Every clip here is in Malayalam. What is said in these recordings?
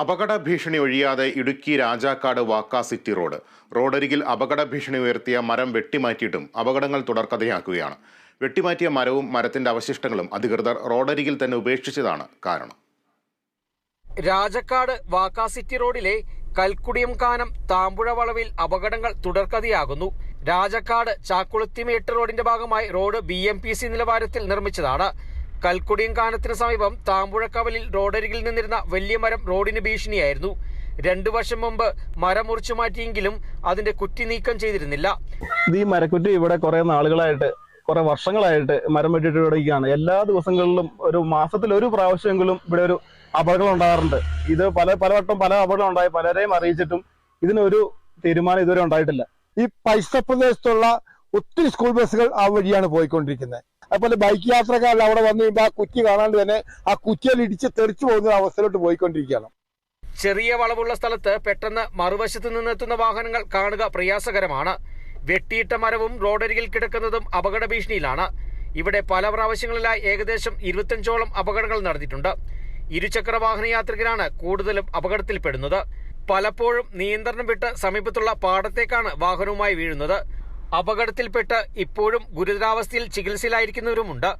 അപകട ഭീഷണി ഒഴിയാതെ ഇടുക്കി രാജാക്കാട് വാക്ക സിറ്റി റോഡ്. റോഡരികിൽ അപകട ഭീഷണി ഉയർത്തിയ മരം വെട്ടിമാറ്റിയിട്ടും അപകടങ്ങൾ തുടർക്കഥയാക്കുകയാണ്. വെട്ടിമാറ്റിയ മരവും മരത്തിന്റെ അവശിഷ്ടങ്ങളും അധികൃതർ റോഡരികിൽ തന്നെ ഉപേക്ഷിച്ചതാണ് കാരണം. രാജക്കാട് വാക്കാ സിറ്റി റോഡിലെ കൽക്കുടിയം കാനം താമ്പുഴ വളവിൽ അപകടങ്ങൾ തുടർക്കഥയാകുന്നു. രാജക്കാട് ചാക്കുളത്തിമേട്ട് റോഡിന്റെ ഭാഗമായി road B M P C നിലവാരത്തിൽ നിർമ്മിച്ചതാണ്. കൽക്കുടിയം കാനത്തിന് സമീപം താമ്പുഴക്കവലിൽ റോഡരികിൽ നിന്നിരുന്ന വലിയ മരം റോഡിന് ഭീഷണിയായിരുന്നു. രണ്ടു വർഷം മുമ്പ് മരം മുറിച്ചു മാറ്റിയെങ്കിലും അതിന്റെ കുറ്റി നീക്കം ചെയ്തിരുന്നില്ല. ഈ മരക്കുറ്റി ഇവിടെ കുറെ നാളുകളായിട്ട് കുറെ വർഷങ്ങളായിട്ട് മരം വെട്ടിട്ട് ഇവിടേക്കാണ് എല്ലാ ദിവസങ്ങളിലും ഒരു മാസത്തിൽ ഒരു പ്രാവശ്യമെങ്കിലും ഇവിടെ ഒരു അപകടം ഉണ്ടാകാറുണ്ട്. ഇത് പല പലവട്ടം പല അപകടം ഉണ്ടായി. പലരെയും അറിയിച്ചിട്ടും ഇതിനൊരു തീരുമാനം ഇതുവരെ ഉണ്ടായിട്ടില്ല. ഈ പൈസ പ്രദേശത്തുള്ള ഒത്തിരി സ്കൂൾ ബസ്സുകൾ ആ വഴിയാണ് പോയിക്കൊണ്ടിരിക്കുന്നത് അതുപോലെ ബൈക്ക് യാത്രക്കാരൻ അവിടെ വന്നു കഴിയുമ്പോൾ ആ കുറ്റി കാണാണ്ട് തന്നെ ആ കുറ്റിയിൽ ഇടിച്ച് തെറിച്ചു പോകുന്ന അവസ്ഥയിലോട്ട് പോയിക്കൊണ്ടിരിക്കുകയാണ്. ചെറിയ വളവുള്ള സ്ഥലത്ത് പെട്ടെന്ന് മറുവശത്ത് നിന്നെത്തുന്ന വാഹനങ്ങൾ കാണുക പ്രയാസകരമാണ്. വെട്ടിയിട്ട മരവും റോഡരികിൽ കിടക്കുന്നതും അപകട ഭീഷണിയിലാണ്. ഇവിടെ പല പ്രാവശ്യങ്ങളിലായി ഏകദേശം ഇരുപത്തഞ്ചോളം അപകടങ്ങൾ നടന്നിട്ടുണ്ട്. ഇരുചക്ര വാഹന യാത്രികരാണ് കൂടുതലും അപകടത്തിൽപ്പെടുന്നത്. പലപ്പോഴും നിയന്ത്രണം വിട്ട് സമീപത്തുള്ള പാടത്തേക്കാണ് വാഹനവുമായി വീഴുന്നത്. അപകടത്തിൽപ്പെട്ട് ഇപ്പോഴും ഗുരുതരാവസ്ഥയിൽ ചികിത്സയിലായിരിക്കുന്നവരുമുണ്ട്.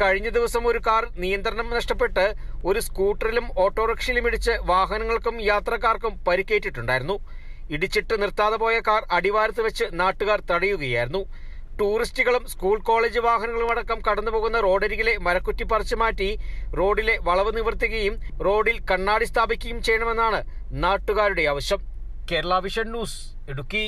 കഴിഞ്ഞ ദിവസം ഒരു കാർ നിയന്ത്രണം നഷ്ടപ്പെട്ട് ഒരു സ്കൂട്ടറിലും ഓട്ടോറിക്ഷയിലും ഇടിച്ച് വാഹനങ്ങൾക്കും യാത്രക്കാർക്കും പരിക്കേറ്റിട്ടുണ്ടായിരുന്നു. ഇടിച്ചിട്ട് നിർത്താതെ പോയ കാർ അടിവാരത്ത് വെച്ച് നാട്ടുകാർ തടയുകയായിരുന്നു. ടൂറിസ്റ്റുകളും സ്കൂൾ കോളേജ് വാഹനങ്ങളും അടക്കം കടന്നുപോകുന്ന റോഡരികിലെ മരക്കുറ്റി പറിച്ചു മാറ്റി റോഡിലെ വളവ് നിവർത്തുകയും റോഡിൽ കണ്ണാടി സ്ഥാപിക്കുകയും ചെയ്യണമെന്നാണ് നാട്ടുകാരുടെ ആവശ്യം. Kerala vision news Idukki.